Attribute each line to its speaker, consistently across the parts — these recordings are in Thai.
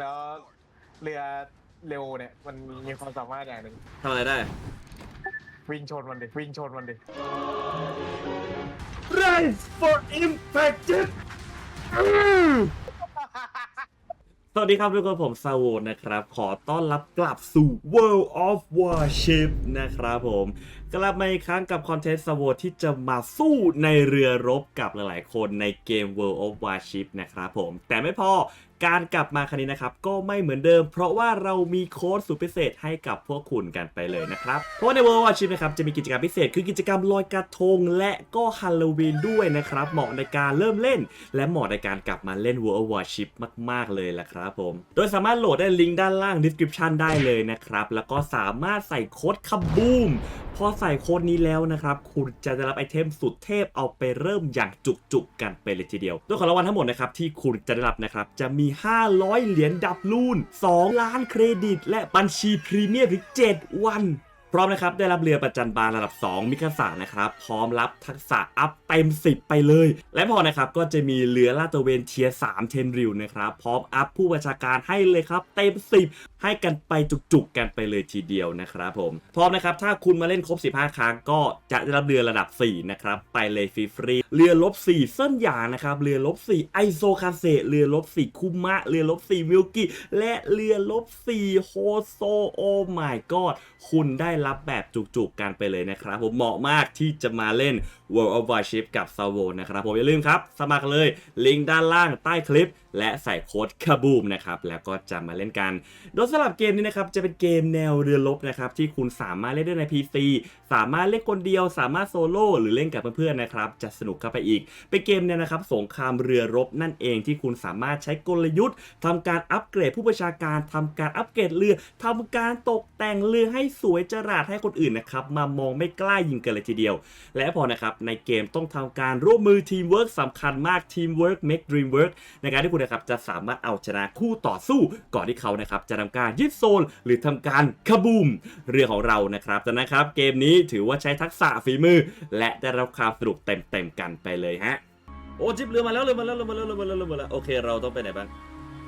Speaker 1: แล้วเรือเร็วเนี่ย มันมีความสามารถอย่างหนึ่ง
Speaker 2: ทำอะไรได้
Speaker 1: วิ่งชนมันดิวิ่งชนมันดิ
Speaker 2: Rise for Impact สวัสดีครับทุกคนผมซาโวนะครับ ขอต้อนรับกลับสู่ World of Warship นะครับผม กลับมาอีกครั้งกับคอนเทนต์ซาโวที่จะมาสู้ในเรือรบกับหลายๆคนในเกม World of Warship นะครับผม แต่ไม่พอ การกลับมาครั้งนี้นะครับก็ไม่เหมือนเดิม เพราะว่าเรามีโค้ดสุดพิเศษให้กับพวกคุณกันไปเลยนะครับเพราะใน World of Warship นะครับจะมีกิจกรรมพิเศษคือกิจกรรมลอยกระทงและก็ฮัลโลวีนด้วยนะครับเหมาะในการเริ่มเล่น และเหมาะในการกลับมาเล่น World of Warship มาก ๆ เลยละครับผม โดยสามารถโหลดได้ลิงก์ด้านล่าง description ได้เลยนะครับแล้วก็สามารถใส่โค้ดคับบูมพอใส่โค้ดนี้แล้วนะครับ คุณจะได้รับไอเทมสุดเทพเอาไปเริ่มอย่างจุกๆกันไปเลยทีเดียวโดยของรางวัลทั้งหมดนะครับที่คุณจะได้รับนะครับจะมี500 เหรียญดับลูน 2 ล้านเครดิต และบัญชีพรีเมียมถึง 7 วัน พร้อมนะครับได้รับเรือประจันบานระดับ 2 มิคาสานะครับพร้อมรับทักษะอัพเต็ม 10 ไปเลย และพอนะครับก็จะมีเรือลาดตระเวนเทียร์3เทนริวนะครับพร้อมอัพผู้บัญชาการให้เลยครับเต็ม 10 ให้กันไปจุกๆกันไปเลยทีเดียวนะครับผมพร้อมนะครับถ้าคุณมาเล่นครบ 15 ครั้งก็จะได้รับเรือระดับ 4 นะครับไปเลยฟรีๆเรือลบ 4 เส้นหยางนะครับเรือลบ 4 ไอโซคาเซเรือลบ 4 คุมะ เรือลบ 4 วิลกิและเรือลบ 4 โฮโซโอ้ my god คุณได้รับแบบจุกๆกันไปเลยนะครับ ผมเหมาะมากที่จะมาเล่น World of Warship กับ s a v o นะครับ ผมอย่าลืมครับ สมัครเลยลิงก์ด้านล่างใต้คลิปและใส่โค้ดคาบูมนะครับแล้วก็จะมาเล่นกันโดยสำหรับเกมนี้นะครับจะเป็นเกมแนวเรือรบนะครับที่คุณสามารถเล่นได้ใน PC สามารถเล่นคนเดียว สามารถโซโล่หรือเล่นกับเพื่อนๆนะครับจะสนุกเข้าไปอีก เป็นเกมเนี่ยนะครับสงครามเรือรบนั่นเองที่คุณสามารถใช้กลยุทธ์ทำการอัปเกรดผู้บัญชาการทำการอัปเกรดเรือทำการตกแต่งเรือให้สวยจราดให้คนอื่นนะครับมามองไม่กล้ายิงกันเลยทีเดียว และพอนะครับในเกมต้องทำการร่วมมือทีมเวิร์กสำคัญมากทีมเวิร์ก make dream work ในการที่คุณนะครับจะสามารถเอาชนะคู่ต่อสู้ก่อนที่เขานะครับจะทำการยึดโซนหรือทำการคาบูมเรือของเรานะครับจากนั้นครับเกมนี้ถือว่าใช้ทักษะฝีมือ และได้รับความสนุกเต็มๆกันไปเลยฮะโอ้จิบเรือมาแล้วเรือมาแล้วเรือมาแล้วเรือมาแล้วเรือมาแล้วโอเคเราต้องไปไหนบ้าง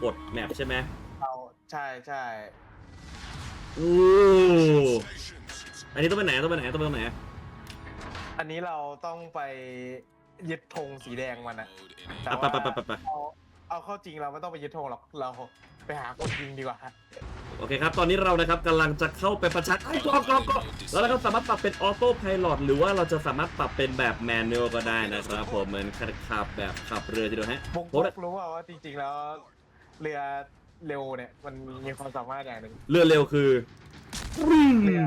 Speaker 2: กดแมปใช่ไหม
Speaker 1: เราใช่ใช่
Speaker 2: โอ้อันนี้ต้องไปไหนต้องไปไหนต้องไปตรงไหน
Speaker 1: อันนี้เราต้องไปยึดธงสีแดงมันอะแต่
Speaker 2: อะไป
Speaker 1: ว่า
Speaker 2: ไปไปไปไป
Speaker 1: เอาเอาเข้าจริงเราไม่ต้องไปยึดธงหรอกเราไปหาคนยิงดีกว่า
Speaker 2: โอเคครับ ตอนนี้เรานะครับกำลังจะเข้าไปประชันไอ้กอกกอกกอกแล้วเราก็สามารถปรับเป็นออโต้พายโหรือว่าเราจะสามารถปรับเป็นแบบแมนนวลก็ได้นะครับผมเหมือนขับแบบขับเรือทีเดียวฮะ
Speaker 1: บุก
Speaker 2: โอ้
Speaker 1: บุ
Speaker 2: แต่
Speaker 1: กรู้ว่าว่าจริงๆแล้ว เรือเร็วเนี่ยมันมีความสามารถอย่างหนึ่ง
Speaker 2: เรือเร็วคือ
Speaker 1: เรือ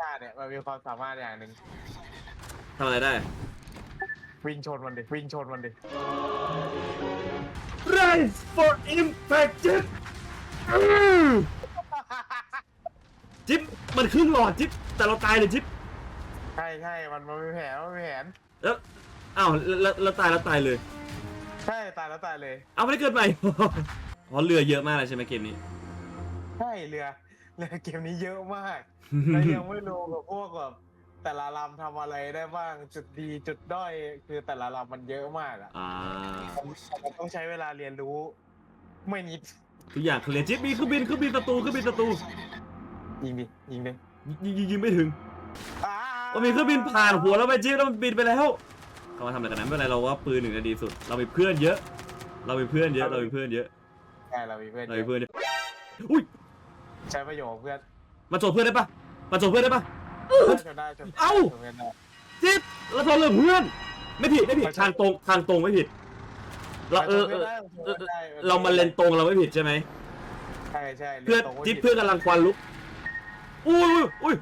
Speaker 1: ชาติเนี่ยมันมีความสามารถอย่างหนึ่ง
Speaker 2: ทำอะไรได้
Speaker 1: วิ่งชนมันดิวิ่งชนมันดิ
Speaker 2: Rise for Impact จิ๊บจิ๊บมันครึ่งหลอดจิ๊บแต่เราตายเลยจิ๊บ
Speaker 1: ใช่ใช่มันมันมีแผนมันมีแผน
Speaker 2: แล้วอ้าวแล้วแล้วตายแล้วตายเลย
Speaker 1: ใช่ตายแล้วตายเลย
Speaker 2: เอาไม่ได้เกิดใหม่ เพราะเรือเยอะมากเลยใช่ไหมเกมนี้
Speaker 1: ใช่เรือเรือเกมนี้เยอะมากแต่ยังไม่รู้กับพวกแบบ แต่ละลำทำอะไรได้บ้างจุดดีจุดด้อยคือแต่ละลำมันเยอะมากอะ
Speaker 2: อ่า
Speaker 1: มันต้องใช้เวลาเรียนรู้ ไม่นิด
Speaker 2: ทุกอย่างเคลียร์จิ๊บมีเครื่องบินเครื่องบินศัตรูเครื่องบินศัตรู
Speaker 1: ยิงดิยิงดิ
Speaker 2: ยิงยิงยิงไม่ถึง
Speaker 1: อ้า
Speaker 2: ว่ามีเครื่องบินผ่านหัวแล้วไปจิ๊บแล้วมันบินไปแล้วเขามาทำอะไรกันนั้นไม่เป็นไรเราว่าปืนหนึ่งนาดีสุด เรามีเพื่อนเยอะ เรามีเพื่อนเยอะเรามีเพื่อนเยอะ
Speaker 1: ใช่เรามีเพื่อน
Speaker 2: เรามีเพื่อนเยอะอุ้ย
Speaker 1: ใช้ประโยชน์เพื่อน
Speaker 2: มาโจทย์เพื่อนได้ปะมาโจทย์เพื่อนได้ปะ
Speaker 1: จนได้จนได้
Speaker 2: เอ้า
Speaker 1: จนได้
Speaker 2: จิ๊บเราโทรเรื่องเพื่อน ไม่ผิดไม่ผิดทางตรงทางตรงไม่ผิด เราเออเออ
Speaker 1: ได้
Speaker 2: เออ
Speaker 1: ได้
Speaker 2: เรามาเลนตรงเราไม่ผิดใช่ไหม
Speaker 1: ใช่ใช่
Speaker 2: เพื่อนจิ๊บเพื่อนกำลังควันลุกอุ้ยอุ้ย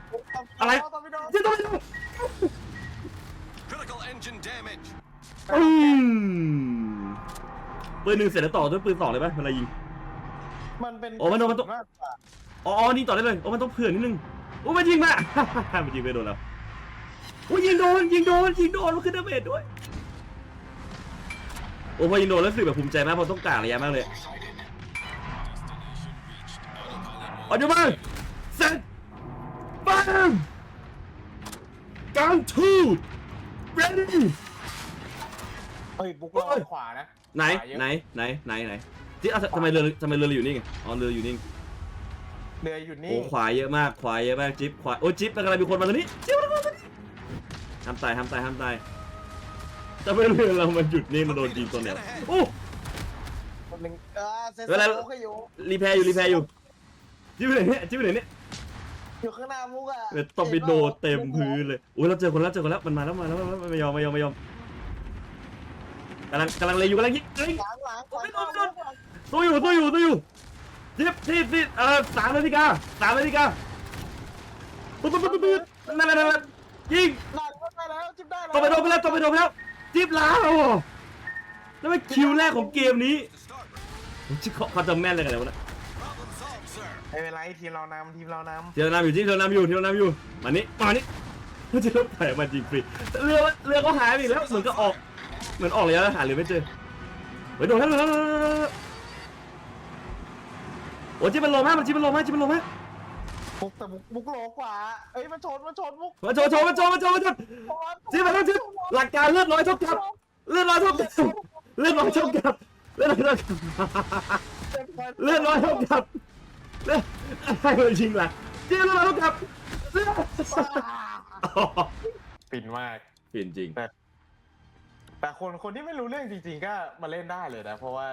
Speaker 2: อะไร
Speaker 1: ต้องไปโดน
Speaker 2: จิ๊บต้องไปดู
Speaker 3: Critical engine damage.
Speaker 2: อืมปืนหนึ่งเสร็จแล้วต่อด้วยปืนสองเลยปะเวลายิง
Speaker 1: มันเป็น
Speaker 2: โอ้มันโดนมันต้อง
Speaker 1: มากกว่า
Speaker 2: อ๋ออ๋อนี่ต่อได้เลยโอ้มันต้องเผื่อนิดนึง โอ้มันยิงมา มันยิงไปโดนแล้วโอ้ยิงโดนยิงโดนยิงโดนมันขึ้นดาเมจด้วย โอ้พอยิงโดนแล้วรู้สึกแบบภูมิใจมากเพราะต้องการะยะมากเลยเอาดูบ้างเสร็จบ้างการทูด ready
Speaker 1: เฮ้ยบุกเรา
Speaker 2: โอ้ย
Speaker 1: ขวานะ
Speaker 2: ไหน
Speaker 1: ขวาเยอะ
Speaker 2: ไหน ไหน ไหน ไหนจิ๊บอะทำไมเรือทำไมเรืออยู่นิ่งอ๋อเรืออยู่นิ่ง
Speaker 1: เรืออยู่นี่
Speaker 2: โอ้ขวาเยอะมากขวาเยอะมากจิ๊บขวาโอ้จิ๊บกำลังมีคนมาทางนี้จิ๊บกำลังมาทางนี้ห้ามตายห้ามตายห้ามตายทำไมเรือเรามันหยุดนิ่งมาโดนยิงตัวเนี่ยโอ้
Speaker 1: คนหนึ่งเออเซน
Speaker 2: เวลา
Speaker 1: โซก็อยู่
Speaker 2: รีแพร์อยู่รีแพร์อยู่จิ๊บไปไหนเนี่ยจิ๊บไปไหนเนี่ย
Speaker 1: อยู่ข้างหน้ามุกอะ
Speaker 2: เดี๋ยวตอร์ปิโดเต็มพื้นเลยโอ้ยเราเจอคนแล้วเจอคนแล้วมันมาแล้วมาแล้วมาแล้วไม่ยอมไม่ยอมไม่ยอมกำลังกำลังเลยอยู่กำลังยิงกำลังยิง
Speaker 1: หลังหลังหลัง
Speaker 2: ไม่โดนไม่โดนตัวอยู่ตัวอยู่ตัวอยู่ จิ๊บจิ๊บจิ๊บเออสามนาฬิกาสามนาฬิกาปุ๊บปุ๊บปุ๊บปุ๊บนั่นนั่นนั่นยิง
Speaker 1: หลังก็ได้แล้วจิ๊บได้แล้ว
Speaker 2: ต่อไปโดนไปแล้วต่อไปโดนไปแล้วจิ๊บล้าวแล้วเป็นคิวแรกของเกมนี้โอ้ยจิ๊บเขาเขาจะแม่นเลยกันเลยวะเนี่ย
Speaker 1: ไม่เป็นไรทีมเรานำทีมเราน
Speaker 2: เทียวนำอยู่จิ๊บเทียวนำอยู่เทียวนำอยู่มานี่มานี่มันจะรถไถมายิงฟรีเรือเรือก็หายไปอีกแล้วเหมือนก็ออก เหมือนออกเลยแล้วหาเรือไม่เจอเฮ้ยโดนแล้วโดนแล้วโดนแล้วโดนแล้วโอ้ยจิ๊บมันลงมากมันจิ๊บมันลงมากจิ๊บมันลงมากำ
Speaker 1: มุกแต่มุกมุกโลกว่า เอ้ยมันชนมันชนมุก
Speaker 2: มาโชว์โชว์มาโชว์มาโชว์มาโชว์จิ๊บมาแล้วจิ๊บหลักการเลือดร้อยเท่ากับเลือดร้อยเท่ากับเลือดร้อยเท่ากับเลือดร้อยเท่ากับเลือดร้อยเท่ากับเลือดให้มันยิงหลักจิ๊บเลือดร้อยเท่ากับเลือด
Speaker 1: ปินมาก
Speaker 2: เปลี่ยนจริง
Speaker 1: แต่คนคนที่ไม่รู้เรื่องจริง ๆ ก็มาเล่นได้เลยนะเพราะว่า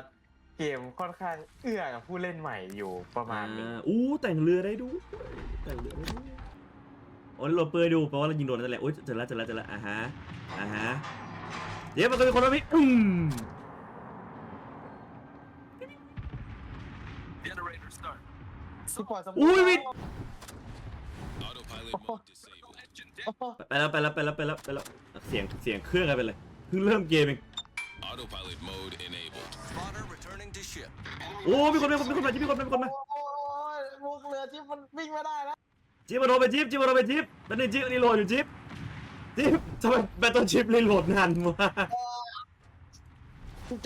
Speaker 1: เกมค่อนข้างเอื้อกับผู้เล่นใหม่อยู่ประมาณหนึง
Speaker 2: อ่าอู้แต่งเรือได้ดูแต่งเรือได้ดูโอ้ยเราเปิดดูแปลว่าเรายิงโดนนั่นแหละโอ้ยเจอแล้วเจอแล้วเจอแล้วอ่าฮะอ่าฮะเดี๋ยวมันก็มีคนมาพิอืม
Speaker 3: Generator start.
Speaker 1: ที่ปล่อยสม
Speaker 2: อุ้ยวิ
Speaker 3: Autopilot mode disabled. Engine dead.
Speaker 2: ไปแล้วไปแล้วไปแล้วไปแล้วไปแล้วเสียงเสียงเครื่องกันไปเลยเพิ่งเริ่มเกมเอง
Speaker 3: Autopilot mode enabled. Spotter returning to ship.
Speaker 2: โอ้มีคนมีคนมีคนมาจิ๊บมีคนมามีคนมา
Speaker 1: โอ้ยมุกเรือที่มันวิ่งไม่ได้แล้ว
Speaker 2: จิ๊บมาโดนไปจิ๊บจิ๊บมาโดนไปจิ๊บแล้วนี่จิ๊บรีโหลดอยู่จิ๊บจิ๊บทำไมแบตเตอร์ชิปรีโหลดนานมาก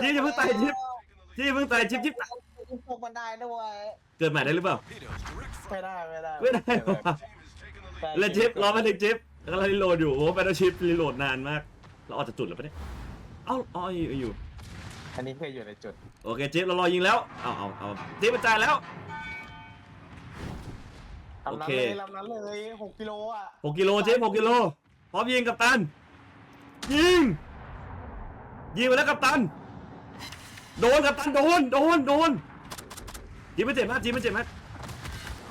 Speaker 2: จิ๊บอย่าเพิ่งตายจิ๊บจิ๊บเพิ่งตายจิ๊บจิ๊บตาย
Speaker 1: ตกบันไดด้วย
Speaker 2: เกิดใหม่ได้หรือเปล่า
Speaker 3: Torpedoes direct
Speaker 1: ไม่
Speaker 3: front.
Speaker 1: ได้ไม่ได้
Speaker 2: ไม่ได้หรอแล้วจิ๊บรอมาถึงจิ๊บแล้วเรารีโหลดอยู่โอ้แบตเตอร์ชิปรีโหลดนานมากเราออกจากจุดแล้วปะเนี่ย เอ้าอ๋ออยู่อยู่
Speaker 1: อันนี้เคยอยู่ในจุด
Speaker 2: โอเคจิ๊บเรารอยิงแล้วเอาเอาเอาจิ๊บมาจ่ายแล้ว
Speaker 1: ลำนั้น
Speaker 2: โอเค
Speaker 1: เลยลำนั้นเลยหกกิโลอะ
Speaker 2: หกกิโลจิ๊บหกกิโลพร้อมยิงกับตัน ยิง ยิงไปแล้วกับตัน โดนกับตันโดนโดนโดนจิ๊บไม่เจ็บมากจิ๊บไม่เจ็บมาก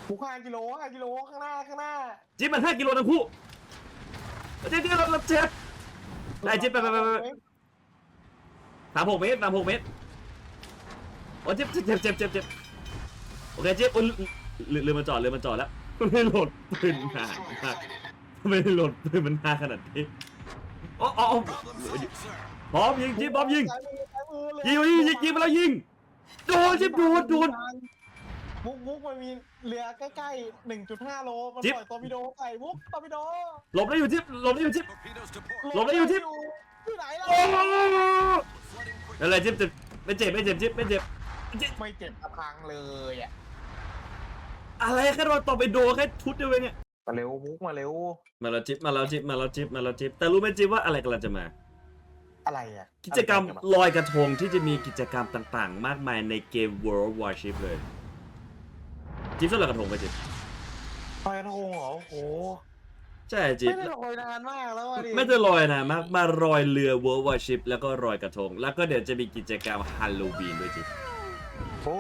Speaker 1: มุกห้ากิโลห้ากิโลข้างหน้าข้างหน้า
Speaker 2: จิ๊บมันห้ากิโลทั้งคู่จิ๊บจิ๊บเราเราเจ็บได้จิ๊บไปไปไปไป สามหกเมตรสามหกเมตรโอ้จิ๊บเจ็บเจ็บเจ็บเจ็บโอเคจิ๊บโอ้ยเรือเรือมาจอดเรือมาจอดแล้วไม่โหลดปืนนานมากไม่โหลดปืนมันนานขนาดนี้โอ้โอ้
Speaker 3: Problem solved, sir.
Speaker 2: พร้อมยิงจิ๊บพร้อมยิง
Speaker 1: ซ้ายมือซ้ายมือเลย
Speaker 2: ยิงยิงยิงยิงไปแล้วยิงโดนจิ๊บโดนโดน
Speaker 1: มุกมุกมันมีเรือใกล้ๆหนึ่งจุดห้าโล มัน
Speaker 2: จิ๊บ
Speaker 1: ปล่อยตอร์ปิโดใส่มุกตอร์ปิโด
Speaker 2: หลบได้อยู่จิ๊บหลบได้อยู่จิ๊บ
Speaker 3: Torpedoes to port.
Speaker 2: หลบได้อยู่ที่
Speaker 1: ที่ไหนล่ะ
Speaker 2: โอ้
Speaker 3: Flooding quick.
Speaker 2: อะไรจิ๊บเจ็บไม่เจ็บไม่เจ็บจิ๊บไม่เจ็บจิ๊บ
Speaker 1: ไม่เจ็บกระพังเลยอะ
Speaker 2: อะไรแค่โดนต่อไปโดนแค่ชุดเดียวเองเนี่ย
Speaker 1: มาเร็วมุกมาเร็ว
Speaker 2: มาแล้วจิ๊บมาแล้วจิ๊บมาแล้วจิ๊บมาแล้วจิ๊บแต่รู้ไหมจิ๊บว่าอะไรกำลังจะมา
Speaker 1: อะไรอะ
Speaker 2: กิจกรรมลอยกระทงที่จะมีกิจกรรมต่างๆ มากมายในเกม World Warship เลยจิ๊บชอบลอยกระทงไหมจิ๊บ
Speaker 1: ลอยกระทงเหรอโอ้โห
Speaker 2: ใช่จิ๊บ
Speaker 1: ไม่ได้ลอยนานมากแล้วอะดิ
Speaker 2: ไม่จะลอยนะมากมารอยเรือ World Warship แล้วก็รอยกระทง แล้วก็เดี๋ยวจะมีกิจกรรมฮาโลวีนด้วยจิ๊บ
Speaker 1: โอ้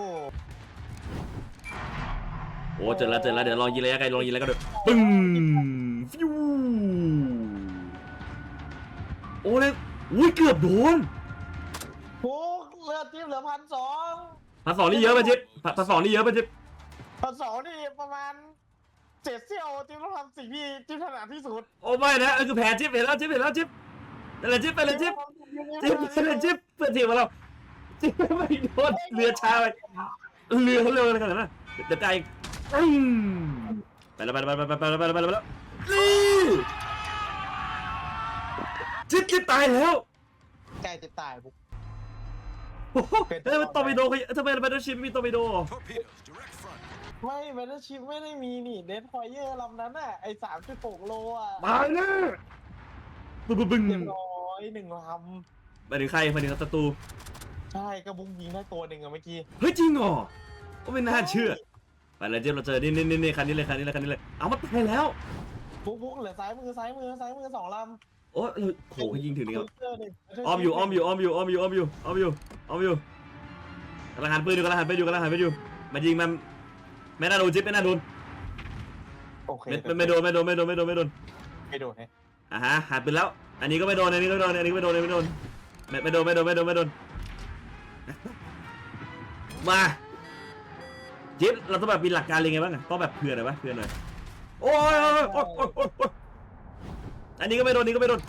Speaker 2: โอ้เจอแล้วเจอแล้วเดี๋ยวลองยิงระยะไกลลองยิงแล้วก็เดี๋ยวปึ้งฟิวโอ้เลยอุ้ยเกือบโดน
Speaker 1: มุกเรือจิ้มเหลือพันสอง
Speaker 2: พันสองนี่เยอะป่ะจิ๊บพันพันสองนี่เยอะป่ะจิ๊บ
Speaker 1: พันสองนี่ประมาณ เจ็ดเซี่ยวจิ้มต้องทำสิ่งที่จิ้มถนัดที่สุด
Speaker 2: โอ้ไม่นะเออคือแพ้จิ๊บเห็นแล้วจิ๊บเห็นแล้วจิ๊บนั่นแหละจิ๊บไปเลยจิ๊บจิ๊บไปเลยจิ๊บเพื่อนทีมของเราจิ๊บไม่โดนเรือช้าไปเรือเขาเร็วขนาดนั้นนะเดี๋ยวใจอืมไปแล้วไปแล้วไปแล้วไปแล้วไปแล้วไปแล้วไปแล้วนี่จิ๊บจิ๊บตายแล้ว
Speaker 1: ใกล้จะตายมุก
Speaker 2: โอ้โหเฮ้ยมันตอร์ปิโดเขาทำไมแบตเตอร์ชิพไม่มีตอร์ปิโด
Speaker 3: Torpedoes direct front.
Speaker 1: ไม่แมนชิพไม่ได้มีนี่เดนพอยเยอร์ลำนั้นน่ะไอสามจุดหกโลอะ
Speaker 2: ตายแน่บึ้งบึ้งบึ้ง
Speaker 1: เรียบร้อยหนึ่งล
Speaker 2: ไปถึงใครไปถึงศัตรูำ
Speaker 1: ใช่ก็บุ้งยิงได้ตัวหนึ่งอะเมื่อกี้
Speaker 2: เฮ้ยจริงเหรอก็ไม่น่าเชื่อไปเลยเจมส์เราเจอนี่นี่นี่นี่คันนี้เลยคันนี้เลยคันนี้เลยเอามาตายแล้ว
Speaker 1: บุ้งบุ้งเหลือซ้ายมือซ้ายมือซ้ายมือสองลำ
Speaker 2: โอ้ยเราโหยิงถึงนี่ครับ
Speaker 1: เสื้ดิ
Speaker 2: อ้อมอยู่อ้อมอยู่อ้อมอยู่อ้อมอยู่อ้อมอยู่อ้อมอยู่อ้อมอยู่กำลังหันปืนอยู่กำลังหันปืนอยู่กำลังหันปืนอยู่มายิงมัน ไม่น่าโดนจิ๊บไม่น่าโดน
Speaker 1: โอเค
Speaker 2: ไม่ไม่ไม่โดนไม่โดนไม่โดนไม่โดนไม่โดน
Speaker 1: ไม่โดนฮะ
Speaker 2: อะฮะหันปืนแล้ว อันนี้ก็ไม่โดนอันนี้ก็ไม่โดนอันนี้ก็ไม่โดนอันนี้ไม่โดนไม่ไม่โดนไม่โดนไม่โดนไม่โดนมาจิ๊บเราต้องแบบมีหลักการอะไรไงบ้างอะต้องแบบเผื่อหน่อยปะเผื่อหน่อยโอ้ยโอ้ยโอ้ยโอ้ยโอ้ยโอ้ยอันนี้ก็ไม่โดนอันนี้ก็ไม่โดน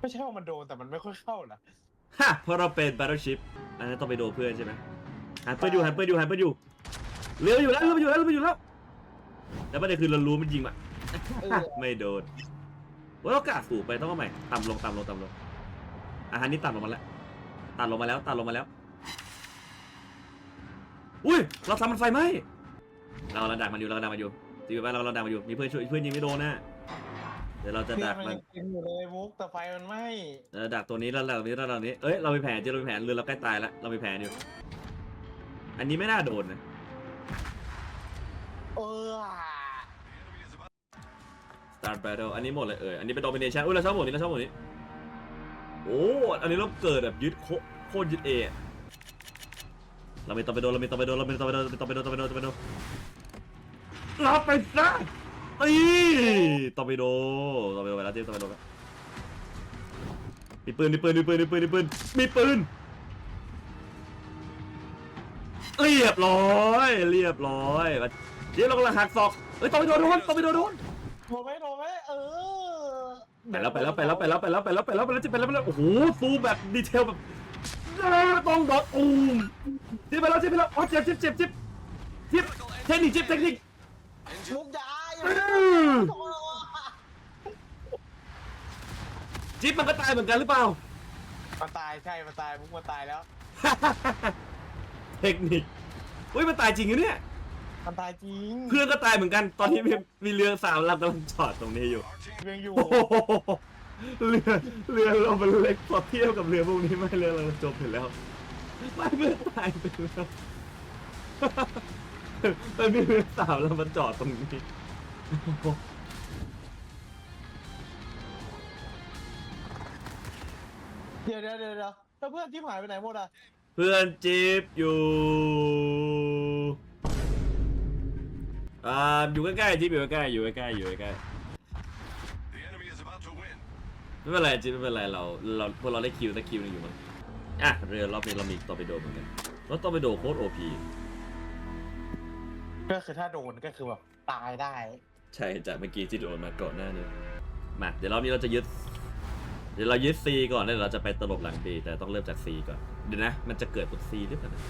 Speaker 1: ไม่ใช่ว่ามันโดนแต่มันไม่ค่อยเข้านะ
Speaker 2: ฮะเพราะเราเป็น battleship อันนั้นต้องไปโดนเพื่อนใช่ไหมหันปืนอยู่หันปืนอยู่หันปืนอยู่ เรือมันอยู่แล้วเรือมันอยู่แล้วเรือมันอยู่แล้วแต่ประเด็นคือเรารู้มันยิงมา
Speaker 1: เออ
Speaker 2: ไม่โดนว่าเรากาดสูงไปต้องเอาใหม่ต่ำลงต่ำลงต่ำลงอาหารนี้ต่ำลงมาแล้วตัดลงมาแล้วตัดลงมาแล้ว อุ้ยเราทำมันไฟไหมเราเราดักมันอยู่เราดักมันอยู่ตีไปเราเราดักมันอยู่มีเพื่อนช่วยเพื่อนยิงไม่โดนนะเดี๋ยวเราจะ
Speaker 1: เพื่อ
Speaker 2: ดั
Speaker 1: น
Speaker 2: ก
Speaker 1: มัน
Speaker 2: มัน
Speaker 1: ยังกินอยู่เลยมุกแต่ไฟมันไหม้
Speaker 2: เราดักตัวนี้แล้วดักตัวนี้แล้วดักตัวนี้เอ้ยเรามีแผนเจะเรามีแผนเรือเราใกล้ตายแล้วเรามีแผนอยู่ อันนี้ไม่น่าโดนนะ
Speaker 1: เออ
Speaker 2: Start Battle อันนี้หมดเลยเอออันนี้เป็น Domination อุ้ยเราชอบหมดนี้เราชอบหมดนี้ โอ้ อันนี้เราเกิดแบบยึดโคโคตรยึดเอะเรามีตอร์ปิโดนเรามีตอร์ปิโดนเรามีตอร์ปิโดนเรามีตอร์ปิโดตอร์ปิโดตอร์ปิโดนรับไปซะตีตอร์ปิโดนตอร์ปิโดนไปแล้วเจมส์ตอร์ปิโดนไปมีปืนมีปืนมีปืนมีปืนมีปืนมีปืน เรียบร้อย เรียบร้อย ดี๋ยวเรากำลังหักศอกเฮ้ยตอร์ปิโดโดนตอร์ปิโดโดน
Speaker 1: โดนไหมโดนไหมเออ
Speaker 2: ไปแล้วไปแล้วไปแล้วไปแล้วไปแล้วไปแล้วไปแล้วไปแล้วจะไปแล้วไปแล้วโอ้โหซูมแบบดีเทลแบบต้องดอทอูมเจ็บไปแล้วเจ็บไปแล้วอ๋อเจ็บเจ็บเจ็บเจ็บเจ็บเทคนิคเจ็บเทคนิค
Speaker 1: มุกยาอย่า
Speaker 2: อื้อจิ๊บมันก็ตายเหมือนกันหรือเปล่า
Speaker 1: มันตายใช่ มันตายมุกมันตายแล้ว
Speaker 2: เทคนิค อุ้ยมันตายจริงเหรอเนี่ย
Speaker 1: มันตายจริง
Speaker 2: เพื่อนก็ตายเหมือนกัน ตอนที่มีมีเรือสามลำกำลังจอดตรงนี้อยู่
Speaker 1: ยังอยู่
Speaker 2: โอ้โหเรือเรือเรามันเล็กพอเทียบกับเรือพวกนี้ไม่เรือเราจบอยู่แล้วไม่เพื่อนตายไปแล้วมันมีเรือสามแล้วมันจอดตรงนี้โอ้โห
Speaker 1: เดี๋ยวเดี๋ยวเดี๋ยวเดี๋ยวแล้วเพื่อนที่หายไปไหนหมดอะ
Speaker 2: เพื่อนจิ๊บอยู่ อ่าอยู่ใกล้ๆจิ๊บอยู่ใกล้ๆอยู่ใกล้ๆอยู่ใกล้
Speaker 3: The enemy is about to win.
Speaker 2: ๆไม่เป็นไรจิ๊บไม่เป็นไรเราเราพวกเราได้คิวได้คิวหนึงอยู่มั้งอะเรือรอบนี้เรามีตอร์ปิโดเหมือนกันแล้วตอร์ปิโดโคตรโอพี
Speaker 1: ก็คือถ้าโดนก็คือแบบตายได้
Speaker 2: ใช่จากเมื่อกี้ที่โดนมาก่อนหน้านี้มาเดี๋ยวรอบนี้เราจะยึด เดี๋ยวเรายึด C ก่อนแล้วเดี๋ยวเราจะไปตลบหลัง B แต่ต้องเริ่มจาก C ก่อนเดี๋ยวนะ มันจะเกิดบน C หรือเปล่านะ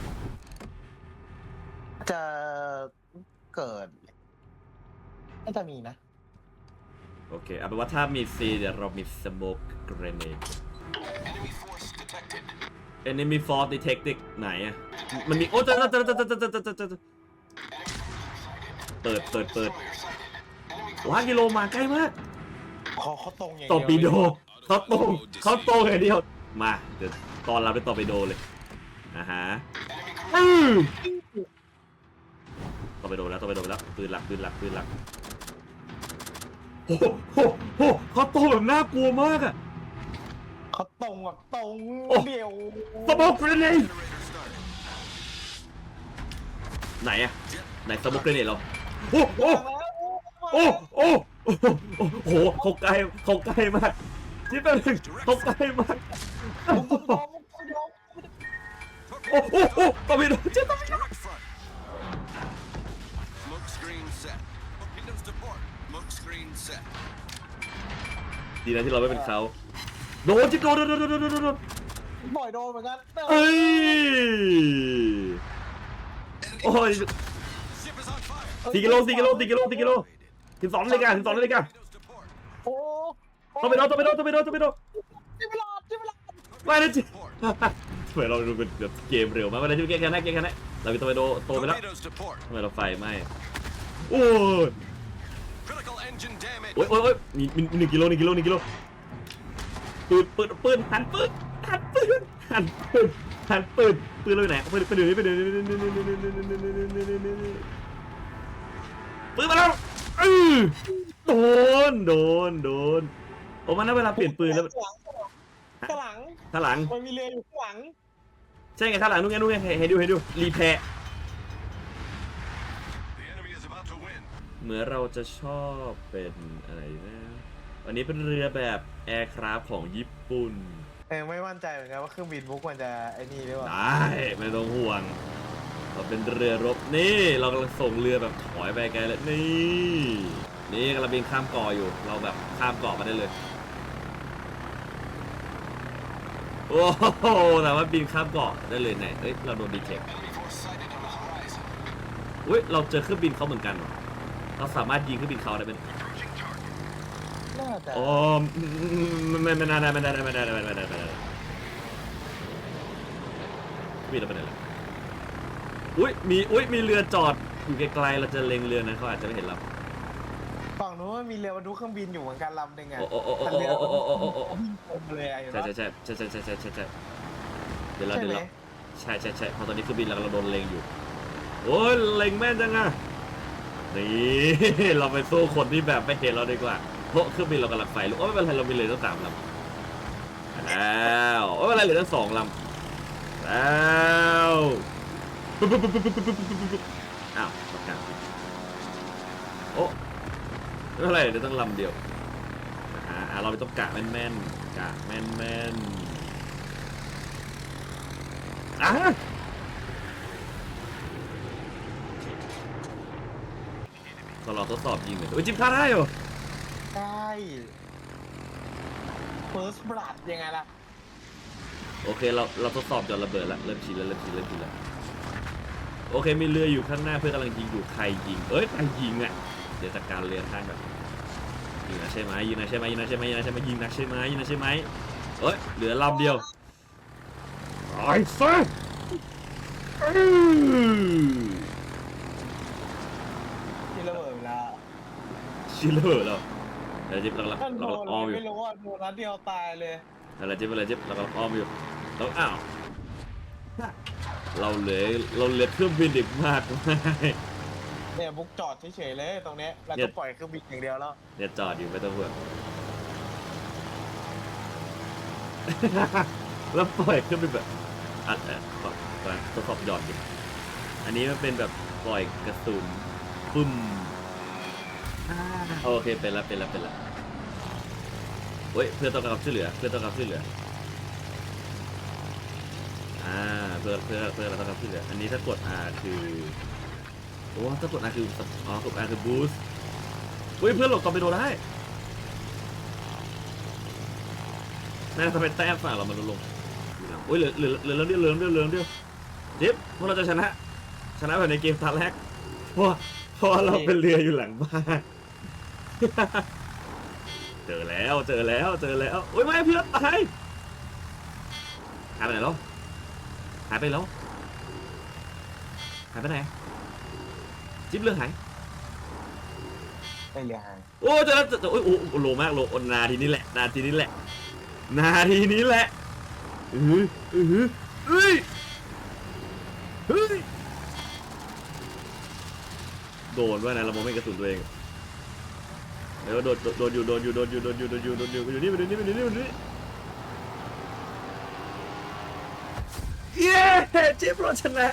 Speaker 1: จะเกิด น่าจะมีนะ
Speaker 2: โอเค เอาเป็นว่าถ้ามี C เดี๋ยวเรามี smoke grenade
Speaker 3: Enemy force detected.
Speaker 2: enemy force detected ไหนอะมันมี โอ้เจอเจอเจอเจอเจอเจอเจอเจอเจอเปิดเปิดเปิดว้ากิโลมาใกล้มาก
Speaker 1: เขาเขาตรงอย่าง
Speaker 2: ต
Speaker 1: เดี
Speaker 2: อ
Speaker 1: ยว
Speaker 2: ร์ปิโด
Speaker 1: เลย
Speaker 2: เขาตรงเขาตรงอย่างเดียว มา เดี๋ยวตอนรับด้วยตอร์ปิโดเลยอ่าฮะอือตอร์ปิโดแล้วตอร์ปิโดไปแล้วปืนหลักปืนหลักปืนหลัก โอ้โหโอ้โหเขาตรงแบบน่ากลัวมากอะ
Speaker 1: เขาตรงแบบตรง
Speaker 2: โอ้
Speaker 1: เดียว
Speaker 2: สโมกเกรเนด
Speaker 3: Generator started.
Speaker 2: ไหนอะไหนสโมกเกรเนดเราโอ้โห
Speaker 1: แล้ว
Speaker 2: โอ้โอ้โอ้โอ้โหเขาใกล้เขาใกล้มากที่เป็นงเขาใกล้มากโอ้โหโอ้โหโอ้ตอร์ปิโดเจ๊ตอร์ปิโด ดีนะที่เราไม่เป็นเขาโดนจิ๊บโดนโดนโดนโดนโดนโดน
Speaker 1: บ่อยโดนเหมือนกัน
Speaker 2: เอ้ยโอ้ย
Speaker 3: Ship is on fire.
Speaker 2: สี่กิโลสี่กิโลสี่กิโลสี่กิโลสิบสองนาฬิกาสิบสองนาฬิกา
Speaker 3: Torpedoes to port.
Speaker 1: โอ้
Speaker 2: ต้องไปโดนต้องไปโดนต้องไปโดนต้องไปโดน
Speaker 1: จิ้มเวลาจิ้มเวลา
Speaker 2: ไม่นะจิ๊บ
Speaker 3: Port.
Speaker 2: ทำไมเราดูเป็นแบบเกมเร็วมากไม่ได้จิ๊บเกมแค่นั้นเกมแค่นั้นเรามีตัวไปโดโตไปแล้ว
Speaker 3: Torpedoes to port.
Speaker 2: ทำไมเราไฟไหม้โอ้ย
Speaker 3: Critical engine damage.
Speaker 2: โอ้ยโอ้ยโอ้ยมีมีมีหนึ่งกิโลหนึ่งกิโลหนึ่งกิโลปืนปืนปืนหันปืนหันปืนหันปืนหันปืนปืนเราอยู่ไหนปืนปืนอยู่นี่ปืนอยู่นี่ปืนมาแล้วอื้อโดนโดนโดนโอ้มันน่าเวลาเปลี่ยนปืนแล้ว
Speaker 1: ข้างหลัง
Speaker 2: ข้างหลัง
Speaker 1: มันมีเรืออยู่ข้างหลัง
Speaker 2: ใช่ไงข้างหลังนู่นไงนู่นไงเห็นดูเห็นดูรีแพร์
Speaker 3: The enemy is about to win.
Speaker 2: เหมือนเราจะชอบเป็นอะไรนะวันนี้เป็นเรือแบบแอร์คราฟของญี่ปุ่น
Speaker 1: เออไม่มั่นใจเหมือนกันว่าเครื่องบินมุกมันจะไอ้นี่หรือเปล่า
Speaker 2: ได้ไม่ต้องห่วง เราเป็นเรือรบนี่ เรากำลังส่งเรือแบบถอยไปไกลเลยนี่ นี่กำลังบินข้ามเกาะอยู่ เราแบบข้ามเกาะมาได้เลยโอ้โหแต่ว่าบินข้ามเกาะได้เลยไหนเอ้ยเราโดนดีเทค
Speaker 3: Enemy force sighted on the horizon.
Speaker 2: อุ้ยเราเจอเครื่องบินเขาเหมือนกันเหรอ เราสามารถยิงเครื่องบินเขาได้เป็น
Speaker 3: Approaching target.
Speaker 1: น่าจะ
Speaker 2: อ๋อไม่ไม่ไม่ได้ไม่ได้ไม่ได้ไม่ได้ไม่ได้ไม่ได้เครื่องบินเราไปไหนล่ะอุ้ยมีอุ้ยมีเรือจอดอยู่ไกลๆเราจะเล็งเรือนั้นเขาอาจจะไม่เห็นเรา
Speaker 1: ฝั่งนู้นมันมีเรือบรรทุกเครื่องบินอยู่เหมือนกันลำหนึ่งอะ
Speaker 2: โอ้โอ้โอ้โอ้
Speaker 1: คันเรือ
Speaker 2: โอ้โอ้โอ้โอ้โอ้
Speaker 1: วิ่งตรงเลยอะเห็น
Speaker 2: ใช่
Speaker 1: ปะ
Speaker 2: ใช่ใช่ใช่ใช่ใช่ใช่ใช่ใช่เดี๋ยวเรา
Speaker 1: ใช่
Speaker 2: เดี๋ยว
Speaker 1: ไหม
Speaker 2: เราใช่ใช่ใช่เพราะตอนนี้เครื่องบินเรากำลังโดนเล็งอยู่โอ้ยเล็งแม่นจังอะ นี่เราไปสู้คนที่แบบไม่เห็นเราดีกว่าเพราะเครื่องบินเรากำลังไฟลุกโอ้ยไม่เป็นไรเรามีเลยอตั้งสามลำแล้วโอ้ยไม่เป็นไรเหลือตั้งสองลำแล้วปุ๊บปุ๊บปุ๊บปุ๊บปุ๊บปุ๊บปุ๊บปุ๊วประกาศโอ้ไม่เปปุ๊ปปุ๊ปปุ๊ปปุ๊ปปุ๊ปปุ๊ปปุ๊ปนไรเหลือตั้งลำเดียวอ่าเราไม่ต้องกะแม่นๆกะแม่นๆอะ ก็เราทดสอบยิงเลยอุ้ยจิ้มพลาดได้เหรอ
Speaker 1: ใช่ first blood ยังไงล่ะ
Speaker 2: โอเคเราเราทดสอบจนระเบิดแล้วเริ่มชินแล้วเริ่มชินเริ่มชินแล้วโอเคมีเรืออยู่ข้างหน้าเพื่อนกำลังยิงอยู่ใครยิง เอ้ยใครยิงอะเดี๋ยวจัดการเรือข้างแบบยิงนะใช่ไหมยิงนะใช่ไหมยิงนะใช่ไหมยิงนะใช่ไหมยิงนะใช่ไหมยิงนะใช่ไหมเอ้ยเหลือลำเดียวไอ้สัสอื้อ
Speaker 1: ที่ระเบิดเวลา
Speaker 2: ชิลเลอร์เราเดี๋ยวจิ๊บเราเรา
Speaker 1: ท่านโด
Speaker 2: เรา
Speaker 1: น
Speaker 2: อ้อม
Speaker 1: เลย
Speaker 2: อยู่
Speaker 1: ไม่รู้ว่าโดนนัดเดียวตายเลย
Speaker 2: อะไรจิ๊บอะไรจิ๊บเรากำลังอ้อมอยู่เราอ้าวเราเหลือเราเหลือเครื่องบินอีกมากมาย
Speaker 1: เนี่ยบุกจอดเฉยๆเลยตรงเนี้ยแล้ว
Speaker 2: เนี่
Speaker 1: ก็
Speaker 2: ย
Speaker 1: ปล่อยเครื่องบินอย่างเดียวแล้ว
Speaker 2: เนี่ยจอดอยู่ไม่ต้องห่วงแล้วปล่อยเครื่องบินแบบอัดเออขอขอทดสอบหยอดดิอันนี้มันเป็นแบบปล่อยกระสุนปึ้ม โอเคเป็นล้วเป็นล้วเป็นล้วเฮ้ยเพื่อนต้องการช่วยเหลือ เพื่อนต้องการช่วยเหลือ อ่าเพื่อเพื่อเพื่อเราต้องการช่วยเหลือ อันนี้ถ้ากด R คือโอ้ถ้ากด R คืออ๋อกด R คือ boost เฮ้ยเพื่อนหลบตอร์ปิโดได้นั่นทำไมแต้มฝั่งเรามันลดลงโอ้ยเหลือเหลือเหลือเรื่องเดียวเหลือเรื่องเดียวเรื่องเดียวเจ็บพวกเราจะชนะ ชนะแบบในเกมตาแรกเพราะเพราะเราเป็นเรืออยู่หลังบ้าน เจอแล้วเจอแล้วเจอแล้วโอ้ยไม่เพื่อนตายหายไปไหนแล้วหายไปแล้วหายไปไหนจิ๊บเรือหาย
Speaker 1: ไอ้เรือหาง
Speaker 2: โอ้เจอแล้วเจอโอ้ยโอ้โอ้โลมากโลนาทีนี้แหละนาทีนี้แหละ นาทีนี้แหละอืออือเฮ้ยเฮ้ยโดนว่านะเรามองไม่กระสุนตัวเอง เดี๋ยวโดนโดนอยู่โดนอยู่โดนอยู่โดนอยู่โดนอยู่โดนอยู่อยู่นี่มาดูนี่มาดูนี่มาดูนี่เย้เจฟเราชนะ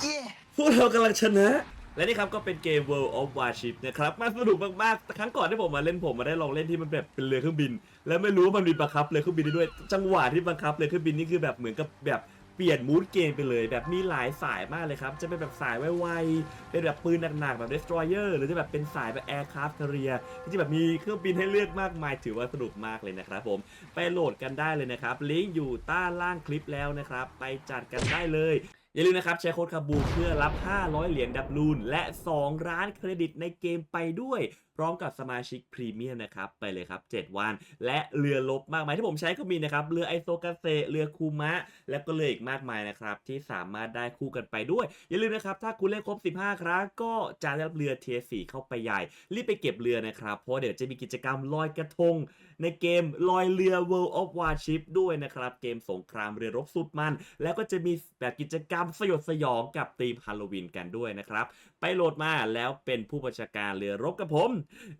Speaker 1: เย้
Speaker 2: พวกเรากำลังชนะ และนี่ครับก็เป็นเกม World of Warship นะครับมันสนุกมากๆแต่ครั้งก่อนที่ผมมาเล่นผมมาได้ลองเล่นที่มันแบบเป็นเรือเครื่องบิน แล้วไม่รู้ว่ามันมีบังคับเรือเครื่องบินได้ด้วย จังหวะที่บังคับเรือเครื่องบินนี่คือแบบเหมือนกับแบบ เปลี่ยนมูดเกมไปเลย แบบมีหลายสายมากเลยครับ จะเป็นแบบสายไวๆเป็นแบบปืนหนักๆแบบ destroyer หรือจะแบบเป็นสายแบบ aircraft carrier ที่แบบมีเครื่องบินให้เลือกมากมาย ถือว่าสนุกมากเลยนะครับผม ไปโหลดกันได้เลยนะครับ ลิงก์อยู่ใต้ล่างคลิปแล้วนะครับ ไปจัดกันได้เลยอย่าลืมนะครับ ใช้โค้ดคาบูเพื่อรับ 500 เหรียญดับลูน และ 2 ร้านเครดิตในเกมไปด้วย พร้อมกับสมาชิกพรีเมียมนะครับไปเลยครับ 7 วัน และเรือลบมากมายที่ผมใช้ก็มีนะครับเรือไอโซกาเซเรือคูมะ และก็เรืออีกมากมายนะครับที่สามารถได้คู่กันไปด้วย อย่าลืมนะครับถ้าคุณเล่นครบ 15 ครั้งก็จะได้รับเรือเทียสีเข้าไปใหญ่รีบไปเก็บเรือนะครับเพราะเดี๋ยวจะมีกิจกรรมลอยกระทง ในเกมลอยเรือ World of Warship ด้วยนะครับเกมสงครามเรือรบสุดมัน แล้วก็จะมีแบบกิจกรรมสยดสยองกับธีมฮาโลวีนกันด้วยนะครับไปโหลดมาแล้วเป็นผู้บัญชาการเรือรบกับผม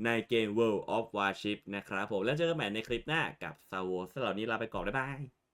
Speaker 2: ในเกม World of Warship นะครับผมแล้วเจอกันใหม่ในคลิปหน้ากับ Star Wars สำหรับนี้ลาไปก่อนบ๊ายบาย